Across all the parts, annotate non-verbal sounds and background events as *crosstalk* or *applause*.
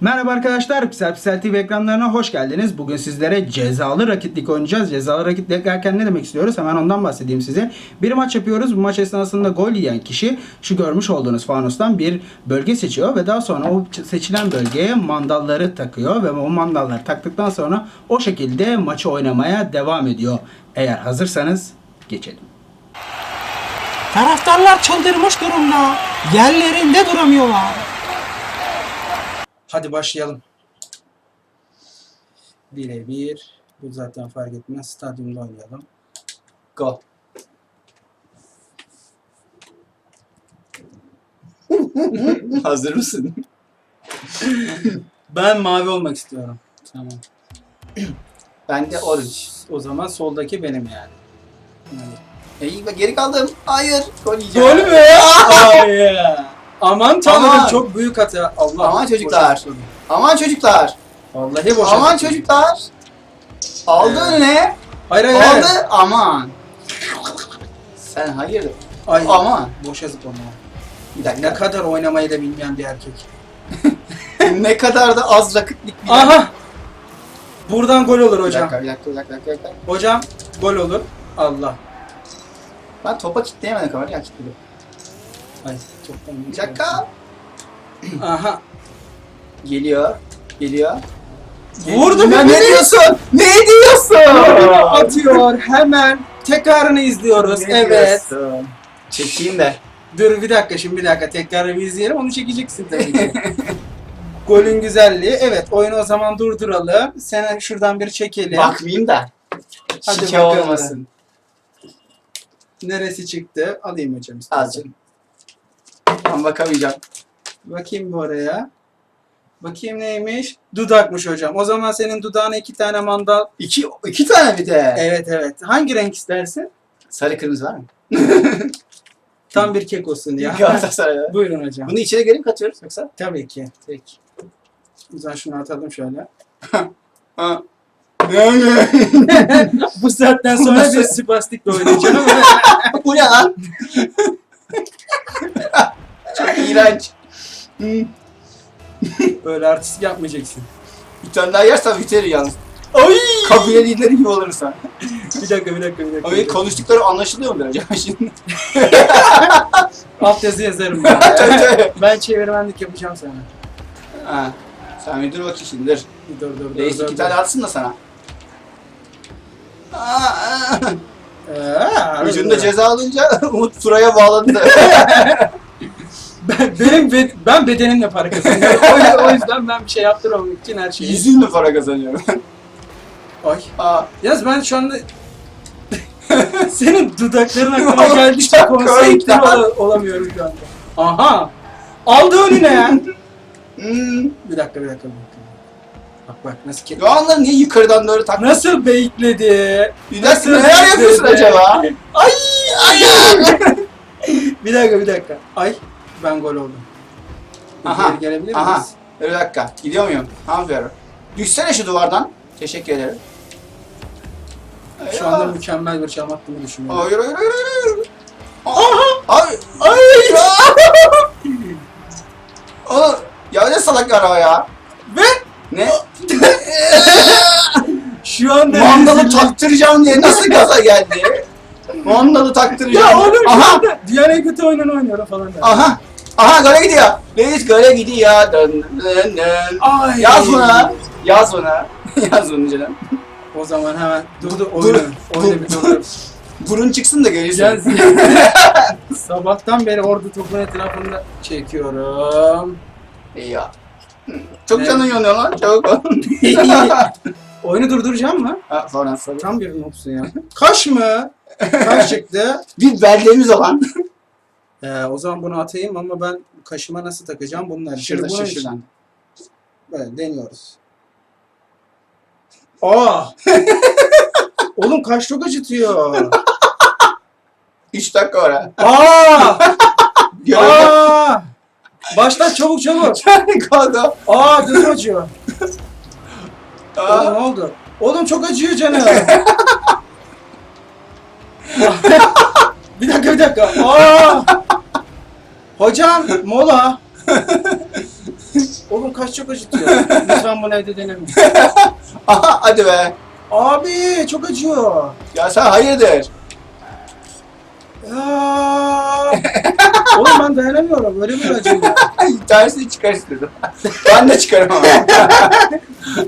Merhaba arkadaşlar, Pixel Pixel TV ekranlarına hoş geldiniz. Bugün sizlere cezalı rakitlik oynayacağız. Cezalı rakitlik derken ne demek istiyoruz? Hemen ondan bahsedeyim size. Bir maç yapıyoruz. Bu maç esnasında gol yiyen kişi şu görmüş olduğunuz fanustan bir bölge seçiyor ve daha sonra o seçilen bölgeye mandalları takıyor ve o mandalları taktıktan sonra o şekilde maçı oynamaya devam ediyor. Eğer hazırsanız geçelim. Taraftarlar çıldırmış durumda. Yerlerinde duramıyorlar. Hadi başlayalım. Birebir. Bu zaten fark etmez. Stadyumda oynayalım. Go. *laughs* Hazır mısın? Ben mavi olmak istiyorum. Tamam. Ben de orange. O zaman soldaki benim yani. İyi bak geri kaldım. Hayır. Gol yiyeceğim. Gol mü? Hayır. Aman tanrım Aman. çok büyük hata. Allah. Aman çocuklar. boşa. Aman çocuklar. Vallahi boşa Aman çocuklar. Aldı Ee, önüne. Hayır hayır. hayır. Aldı. Aman. Sen hayırdır? Ay, Aman. Boşa zıplama. Bir Ne dakika. kadar oynamayı da bilmeyen bir erkek. *laughs* ne kadar da az rakitlik bir Aha. Buradan gol olur Bir hocam. dakika, bir dakika, bir dakika, bir dakika. Hocam gol olur. Allah. Ben topa kitleyemedim kamerayı. Ya kilitledim. Ay çoktan. Bir dakika. Aha. Geliyor. Geliyor. Vurdu mu? ne diyorsun? Ne diyorsun? Atıyor hemen. Tekrarını izliyoruz. Ne evet. diyorsun? Çekeyim de. Dur bir dakika şimdi bir dakika tekrarını bir izleyelim onu çekeceksin tabii ki. *laughs* Golün güzelliği. Evet oyunu o zaman durduralım. Sen şuradan bir çekelim. Bakmayayım da. Hadi Şike bakalım. olmasın. Neresi çıktı? Alayım hocam. Azıcık. Ben bakamayacağım. Bakayım bu araya. Bakayım neymiş? Dudakmış hocam. O zaman senin dudağına iki tane mandal. İki, iki tane bir de. Evet evet. Hangi renk istersin? Sarı kırmızı var mı? *laughs* Tam bir kek olsun ya. *laughs* Galatasaray. Buyurun hocam. Bunu içeri geri mi katıyoruz yoksa? Tabii ki. Peki. O zaman şunu atalım şöyle. *laughs* Ha. Bu saatten sonra bir spastikle oynayacağım. Bu ne lan? İğrenç. *laughs* Böyle artistik yapmayacaksın. Bir tane daha yersen biterir yalnız. Ay! Kabile lideri gibi olursa. *laughs* Bir dakika bir dakika bir dakika. Ama konuştukları anlaşılıyor mu acaba *laughs* şimdi? Alt yazı yazarım ben. Tabii, tabii. ben çevirmenlik yapacağım sana. ha. Sen bir dur bakayım şimdi dur. Dur dur dur. Reis dur, iki dur. tane atsın da sana. Aa, Ee, Ucunda ceza alınca Umut Turay'a bağlandı. Ben, benim be- ben bedenimle para kazanıyorum. o, yüzden, o yüzden ben bir şey yaptırmamak için her şeyi. Yüzünle para kazanıyorum. Ay. Aa, Yalnız ben şu anda *laughs* senin dudakların Oğlum, geldikçe lan. ola- olamıyorum şu anda. Aha! Aldı önüne ya. hmm. bir dakika bir dakika. Bak bak nasıl ke- Doğanları niye yukarıdan doğru tak? Nasıl beyitledi? Bir dakika Nasıl neler yapıyorsun acaba? Ay! Ay! *laughs* Bir dakika bir dakika. Ay ben gol oldum. Aha, Geri gelebilir aha. miyiz? Bir dakika. Gidiyor muyum? Aferin. Düşsene şu duvardan. Teşekkür ederim. Şu anda mükemmel bir çalım attığımı düşünüyorum. Hayır hayır hayır hayır. Aha! Ay! Ay! Oğlum ya ne salak araba ya. Ve Ne? *laughs* şu anda Mandalı taktıracağım diye nasıl gaza geldi? Mandalı *laughs* taktıracağım. Ya oğlum şu Aha! anda en kötü oyununu oynuyorum falan. der. Aha! Aha gole gidiyor. Reis gole gidiyor. Dön dön dön. Ay. Yaz buna. Yaz buna. *laughs* Yaz bunu canım. O zaman hemen dur dur oyunu. dur, Oyunu bir dur. Burun çıksın da. Yaz. *laughs* Sabahtan beri orada topun etrafında çekiyorum. İyi ya. Çok Ne? canın yanıyor lan. Çabuk. *laughs* Oyunu durduracağım mı? ha, sonra sonra. Tam bir noobsun ya. Kaş mı? Kaş çıktı. Bir belleğimiz olan. Ee, o zaman bunu atayım ama ben kaşıma nasıl takacağım bunları. Şurada Şimdi bunun için-. Böyle deniyoruz. Aa! *laughs* Oğlum kaş çok acıtıyor. 3 dakika var ha. Aa! *laughs* Görevde. Aa! Başla çabuk çabuk. *laughs* Kaldı. Aa gözüm acıyor. Oğlum ne oldu? Oğlum çok acıyor canım. bir dakika bir dakika. Aa! Hocam mola. *laughs* Oğlum kaç çok acıtıyor. Lütfen bunu evde denemeyin. *laughs* Aha hadi be. Abi çok acıyor. Ya sen hayırdır? Ya. Oğlum ben dayanamıyorum. Böyle bir acıyor *laughs* Tersini çıkar istedim. ben de çıkarım ama.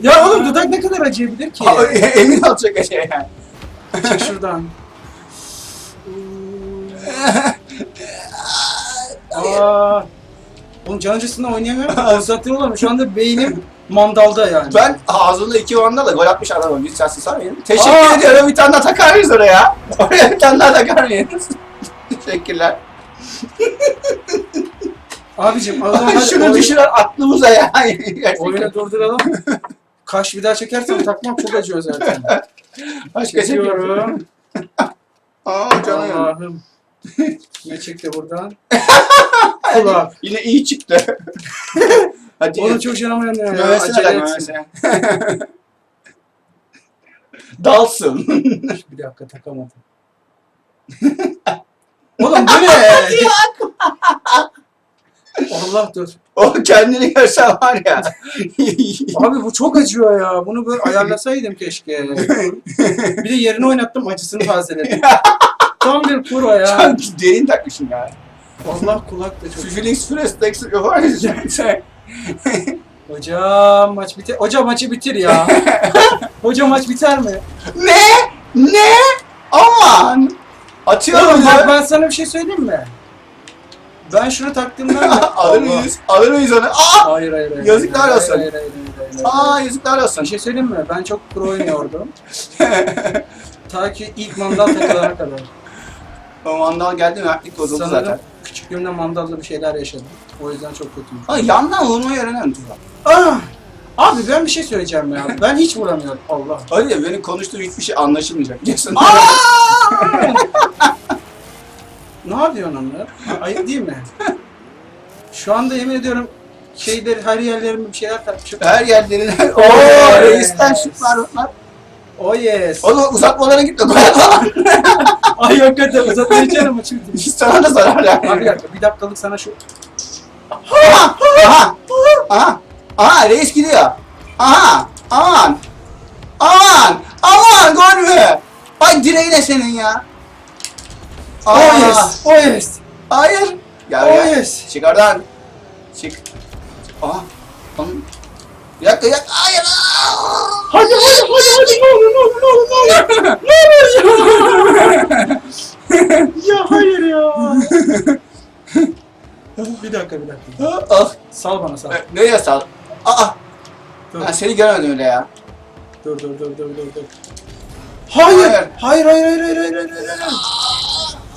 Ya oğlum dudak ne kadar acıyabilir ki? Ama Emin ol çok şey yani. Çık şuradan. Aa. Oğlum can acısından oynayamıyorum. *laughs* Konsantre Şu anda beynim mandalda yani. Ben ağzımda iki vandala gol atmış adamım. Lütfen susarmayın. Teşekkür Aa! ediyorum. Bir tane daha takar mıyız oraya? *laughs* Oraya bir tane daha takar mıyız? *laughs* Teşekkürler. Abicim zaman hadi Şunu oyun- düşüren aklımıza ya. Oyunu durduralım. Kaş bir daha çekersem takmam çok acıyor zaten. Başka şey yok. Çekiyorum. Aa canım. Allah'ım. Ne çıktı buradan? *laughs* Kulak. Yine iyi çıktı. *laughs* Hadi. Oğlum çok yanıyor ya. Mövesine Acele tak etsin. mövesine. *laughs* Dalsın. Bir dakika takamadım. Oğlum bu ne? Allah dur. o kendini görsen var ya. Abi bu çok acıyor ya. Bunu böyle ayarlasaydım keşke. Bir de yerini oynattım acısını tazeledim. Tam bir pro ya. Sen derin takmışsın ya. Allah kulak da çok. Texas yapar mısın sen? Hocam maç biter. Hocam maçı bitir ya. *laughs* Hocam maç biter mi? Ne? Ne? Aman! Atıyorum Oğlum bak ya. ben sana bir şey söyleyeyim mi? Ben şunu taktığımdan *laughs* da... Alır mıyız? Alır mıyız onu? Aa! Hayır hayır hayır. Yazıklar hayır, olsun. Hayır, hayır, hayır, hayır, hayır. Aa yazıklar olsun. Bir şey söyleyeyim mi? Ben çok pro *laughs* oynuyordum. Ta ki ilk mandal takılana kadar. O mandal geldi mi? Aklik bozuldu Sanırım zaten. küçüklüğümde mandalla bir şeyler yaşadım. O yüzden çok kötüyüm. Ay yandan vurmayı öğrenen tuzak. Ah! Abi ben bir şey söyleyeceğim ya. Ben hiç vuramıyorum. Allah. Öyle ya beni konuştuğu hiçbir şey anlaşılmayacak. Diyorsun. *laughs* Ne yapıyorsun onlar? Ha, Ayıp değil mi? Şu anda yemin ediyorum şeyleri her yerlerime bir şeyler takmışım. Her yerlerine. *laughs* Oo, reisten şutlar onlar. Oh yes. Oğlum uzatmalara gitme. Falan. *laughs* Ay hakikaten uzatmayı canım maçı bitirmiş. Sana da zarar Abi bir yani. dakika bir dakikalık sana şu Aha! Aha! Aha! Aha reis gidiyor. Aha! Aman! Aman! Aman gol mü? Ay direğine senin ya. Oh Aa, yes. Oh yes. Hayır. Gel Oh gel. yes. Çık oradan. Çık. Aha. Oğlum. Bir dakika ya. Hayır. Hadi hadi hadi hadi ne olur ne olur ne olur ne olur. Ne olur ya. ya hayır ya. *laughs* bir dakika bir dakika. Ah. Sal bana sal. Ne yasal? Aa. Dur. Ben seni görmedim öyle ya. Dur dur dur dur dur dur. Hayır. Hayır. Hayır hayır hayır hayır hayır hayır.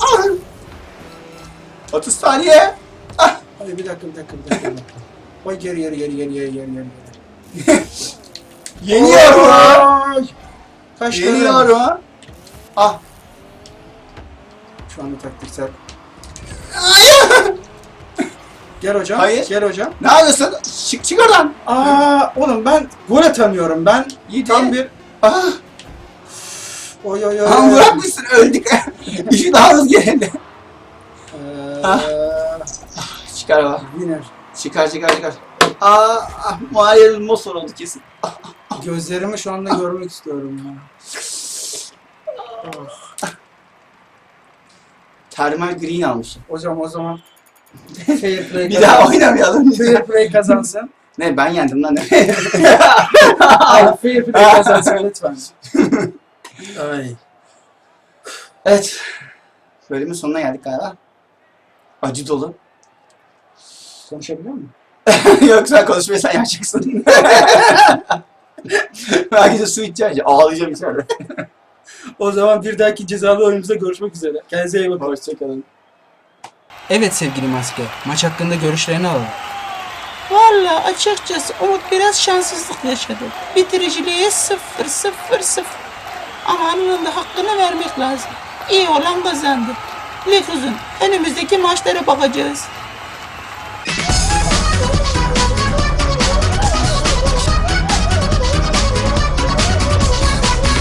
Ah. 30 saniye. Ah. Hayır bir dakika bir dakika bir dakika. Oy geri geri geri geri geri geri geri. *laughs* Yeniyorum. Ay. Kaç kere? Yeniyorum. Ah. Şu anda taktiksel. *laughs* Hayır. Gel hocam. Hayır. Gel hocam. Ne yapıyorsun? Çık çık oradan. Aa oğlum ben gol atamıyorum. Ben Yedi. tam bir Ah. oy oy oy. Tamam bırakmışsın öldük. *laughs* İşi daha hızlı geldi. Ee, Ah. Çıkar bak. Winner. Çıkar çıkar çıkar. Aa, ah, Muayyer Mosor oldu kesin. Gözlerimi şu anda görmek istiyorum ya. *laughs* Oh. Thermal Green almışım. Hocam o zaman fair play Bir daha kazansın. oynamayalım. Fair play kazansın. ne ben yendim lan. *laughs* Hayır fair play kazansın lütfen. *laughs* Ay. evet. Bölümün sonuna geldik galiba. Acı dolu. Konuşabiliyor muyum? *laughs* Yok sen konuşmayı sen yapacaksın. *laughs* ben gidip su içeceğim. Ağlayacağım içeride. O zaman bir dahaki cezalı oyunumuzda görüşmek üzere. Kendinize iyi bakın. Hoşçakalın. Evet sevgili Maske, maç hakkında görüşlerini alalım. Valla açıkçası Umut biraz şanssızlık yaşadı. Bitiriciliğe sıfır sıfır sıfır. Ama onun da hakkını vermek lazım. İyi olan kazandı. Lig uzun. Önümüzdeki maçlara bakacağız.